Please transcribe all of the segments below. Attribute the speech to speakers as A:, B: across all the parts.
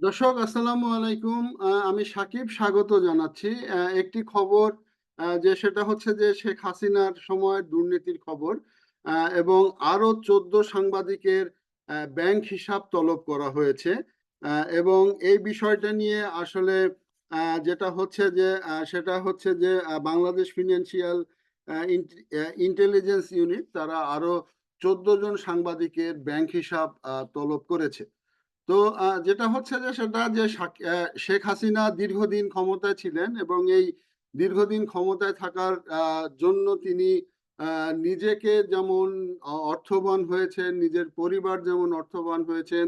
A: দর্শক, আসসালামু আলাইকুম। আমি সাকিব, স্বাগত জানাচ্ছি। একটি খবর যে সেটা হচ্ছে যে শেখ হাসিনার সময় দুর্নীতির খবর এবং আরও চোদ্দ সাংবাদিকের ব্যাংক হিসাব তলব করা হয়েছে। এবং এই বিষয়টা নিয়ে আসলে যেটা হচ্ছে যে সেটা হচ্ছে যে বাংলাদেশ ফিনান্সিয়াল ইন্টেলিজেন্স ইউনিট, তারা আরও চোদ্দ জন সাংবাদিকের ব্যাংক হিসাব তলব করেছে। তো যেটা হচ্ছে যে সেটা যে শেখ হাসিনা দীর্ঘদিন ক্ষমতায় ছিলেন এবং এই দীর্ঘদিন ক্ষমতায় থাকার জন্য তিনি নিজেকে যেমন অর্থবান হয়েছেন, নিজের পরিবার যেমন অর্থবান হয়েছেন,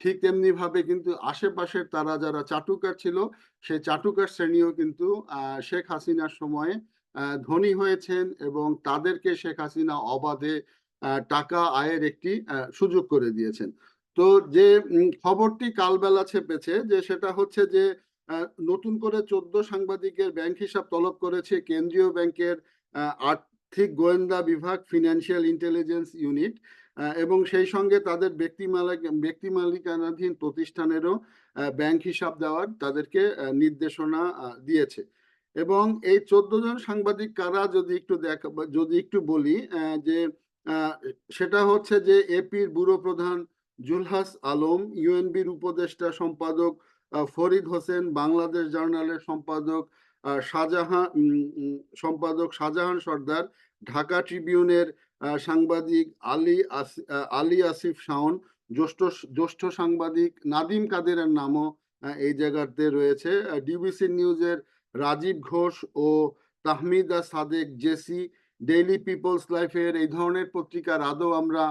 A: ঠিক তেমনি ভাবে কিন্তু আশেপাশের তারা যারা চাটুকার ছিল, সেই চাটুকার শ্রেণীও কিন্তু শেখ হাসিনার সময়ে ধনী হয়েছেন এবং তাদেরকে শেখ হাসিনা অবাধে টাকা আয়ের একটি সুযোগ করে দিয়েছেন। তো যে খবরটি কালবেলা ছেপেছে যে, সেটা হচ্ছে যে নতুন করে চোদ্দ সাংবাদিকের ব্যাংক হিসাব তলব করেছে কেন্দ্রীয় ব্যাংকের আর্থিক গোয়েন্দা বিভাগ ফিনান্সিয়াল ইন্টেলিজেন্স ইউনিট এবং সেই সঙ্গে তাদের ব্যক্তি মালিক, ব্যক্তি মালিকানাধীন প্রতিষ্ঠানেরও ব্যাংক হিসাব দেওয়ার তাদেরকে নির্দেশনা দিয়েছে। এবং এই চোদ্দ জন সাংবাদিক কারা যদি একটু দেখা, যদি একটু বলি যে সেটা হচ্ছে যে এপির ব্যুরো প্রধান জুলহাস আলম, ইউএনবির উপদেষ্টা সম্পাদক ফরিদ হোসেন, বাংলাদেশ জার্নালের সম্পাদক শাহজাহান সম্পাদক শাহজাহান সর্দার, ঢাকা ট্রিবিউনের সাংবাদিক আলী আলী আসিফ শাওন, জ্যেষ্ঠ জ্যেষ্ঠ সাংবাদিক নাদিম কাদেরের নামও এই জায়গাতে রয়েছে। ডিবিসি নিউজের রাজীব ঘোষ ও Tahmida Sadek JC, daily people's লাইফের এই ধরনের পত্রিকার আদৌ আমরা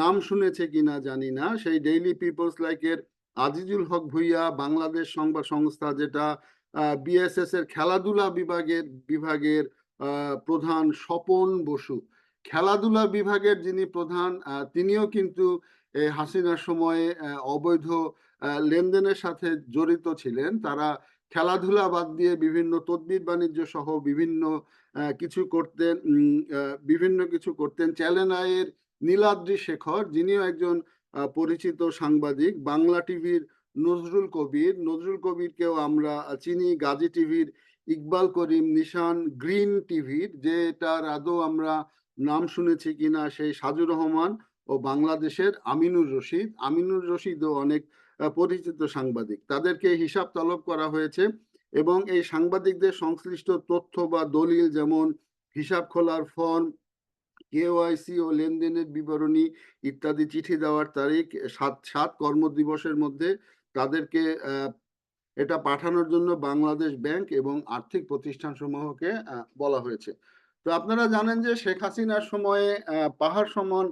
A: নাম শুনেছে কিনা জানি না। সেই ডেইলি পিপলস লাইকের আজিজুল হক ভুইয়া বাংলাদেশ সংবাদ সংস্থা যেটা বিএসএস এর খেলাধুলা বিভাগের বিভাগের প্রধান স্বপন বসু। খেলাধুলা বিভাগের যিনি প্রধান তিনিও কিন্তু হাসিনার সময়ে অবৈধ লেনদেনের সাথে জড়িত ছিলেন। তারা খেলাধুলা বাদ দিয়ে বিভিন্ন তদবির বাণিজ্য সহ বিভিন্ন কিছু করতেন বিভিন্ন কিছু করতেন। চ্যালেন আয়ের নীলাদ্রি শেখর, যিনিও একজন পরিচিত সাংবাদিক। বাংলা টিভির নজরুল কবির। নজরুল কবিরকেও আমরা চিনি। গাজী টিভির ইকবাল করিম নিশান গ্রিন টিভির, যেটার আদৌ আমরা নাম শুনেছি কিনা সেই সাজুর রহমান ও বাংলাদেশের আমিনুর রশিদ। আমিনুর রশিদও অনেক পরিচিত সাংবাদিক। তাদেরকে হিসাব তলব করা হয়েছে এবং এই সাংবাদিকদের সংশ্লিষ্ট তথ্য বা দলিল যেমন হিসাব খোলার ফর্ম কেওয়াইসি ও লেনদেনের বিবরণী ইত্যাদি চিঠি দেওয়ার তারিখ সাত সাত কর্মদিবসের মধ্যে তাদেরকে এটা পাঠানোর জন্য বাংলাদেশ ব্যাংক এবং আর্থিক প্রতিষ্ঠানসমূহকে আহ, বলা হয়েছে। তো আপনারা জানেন যে শেখ হাসিনার সময়ে পাহাড় সমান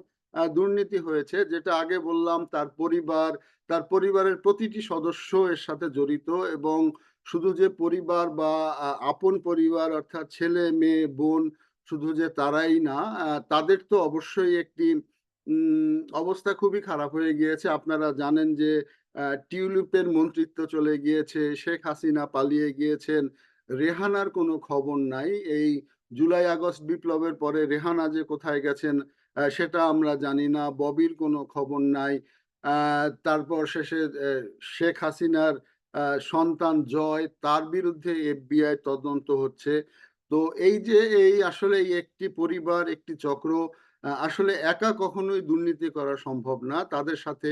A: দুর্নীতি হয়েছে যেটা আগে বললাম তার পরিবার তার পরিবারের প্রতিটি সদস্য এর সাথে জড়িত এবং শুধু যে পরিবার বা আপন পরিবার অর্থাৎ ছেলে মেয়ে বোন শুধু যে তারাই না তাদের তো অবশ্যই একটি অবস্থা খুবই খারাপ হয়ে গিয়েছে। আপনারা জানেন যে টিউলিপের মন্ত্রিত্ব চলে গিয়েছে, শেখ হাসিনা পালিয়ে গিয়েছেন। রেহানার কোনো খবর নাই। এই জুলাই, আগস্ট বিপ্লবের পরে রেহানা যে কোথায় গেছেন সেটা আমরা জানি না। ববির কোনো খবর নাই। তারপর শেষে শেখ হাসিনার সন্তান জয়, তার বিরুদ্ধে এফবিআই তদন্ত হচ্ছে। তো এই যে, এই আসলে একটি পরিবার, একটি চক্র আসলে একা কখনোই দুর্নীতি করা সম্ভব না। তাদের সাথে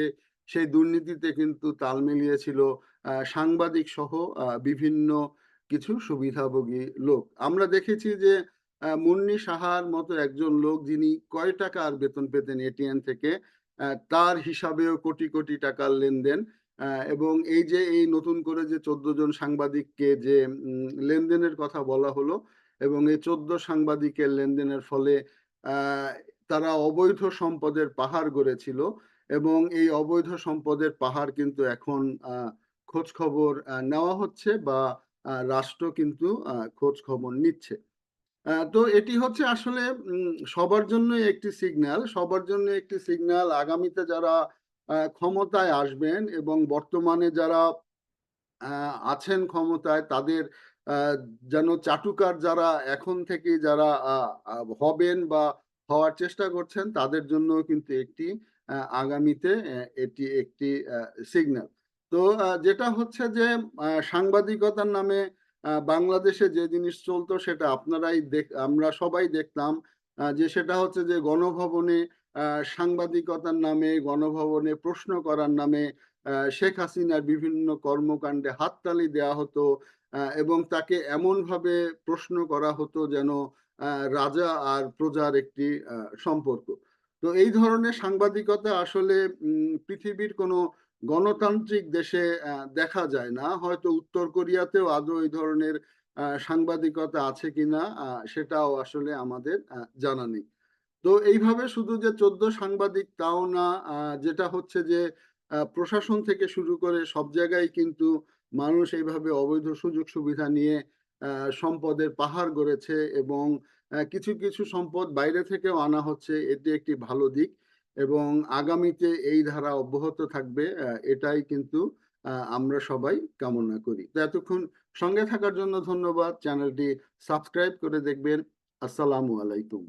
A: সেই দুর্নীতিতে কিন্তু তাল মিলিয়েছিল সাংবাদিক সহ বিভিন্ন কিছু সুবিধাভোগী লোক। আমরা দেখেছি যে মুন্নি সাহার মতো একজন লোক যিনি কয় টাকা আর বেতন পেতেন এটিএন থেকে তার হিসাবেও কোটি কোটি টাকার লেনদেন এবং এই যে, এই নতুন করে যে, চোদ্দ জন সাংবাদিককে যে লেনদেনের কথা বলা হলো এবং এই চোদ্দ সাংবাদিকের লেনদেনের ফলে তারা অবৈধ সম্পদের পাহাড় গড়েছিল এবং এই অবৈধ সম্পদের পাহাড় কিন্তু এখন খোঁজ খবর নেওয়া হচ্ছে বা রাষ্ট্র কিন্তু খোঁজ খবর নিচ্ছে। তো এটি হচ্ছে আসলে সবার জন্য একটি সিগন্যাল। সবার জন্য একটি সিগন্যাল। আগামীতে যারা ক্ষমতায় আসবেন এবং বর্তমানে যারা আছেন ক্ষমতায়, তাদের যেন চাটুকার যারা এখন থেকে যারা হবেন বা হওয়ার চেষ্টা করছেন, তাদের জন্য কিন্তু একটি আগামীতে এটি একটি সিগন্যাল তো যেটা হচ্ছে যে সাংবাদিকতার নামে বাংলাদেশে যে জিনিস চলতো সেটা আপনারাই দেখ, আমরা সবাই দেখতাম যে সেটা হচ্ছে যে গণভবনে সাংবাদিকতার নামে, গণভবনে প্রশ্ন করার নামে শেখ হাসিনার বিভিন্ন কর্মকাণ্ডে হাততালি দেওয়া হতো এবং তাকে এমনভাবে প্রশ্ন করা হতো যেন রাজা আর প্রজার একটি সম্পর্ক। তো এই ধরনের সাংবাদিকতা আসলে পৃথিবীর কোনো গণতান্ত্রিক দেশে দেখা যায় না। হয়তো উত্তর কোরিয়াতেও আদৌ এই ধরনের সাংবাদিকতা আছে কিনা সেটাও আসলে আমাদের জানা নেই। তো এইভাবে শুধু যে চোদ্দ সাংবাদিক তাও না যেটা হচ্ছে যে প্রশাসন থেকে শুরু করে সব জায়গায় কিন্তু মানুষ এইভাবে অবৈধ সুযোগ সুবিধা নিয়ে সম্পদের পাহাড় গড়েছে এবং কিছু কিছু সম্পদ বাইরে থেকেও আনা হচ্ছে, এটি একটি ভালো দিক এবং আগামীতে এই ধারা অব্যাহত থাকবে এটাই কিন্তু আমরা সবাই কামনা করি। তো এতক্ষণ সঙ্গে থাকার জন্য ধন্যবাদ। চ্যানেলটি সাবস্ক্রাইব করে দেখবেন। আসসালামু আলাইকুম।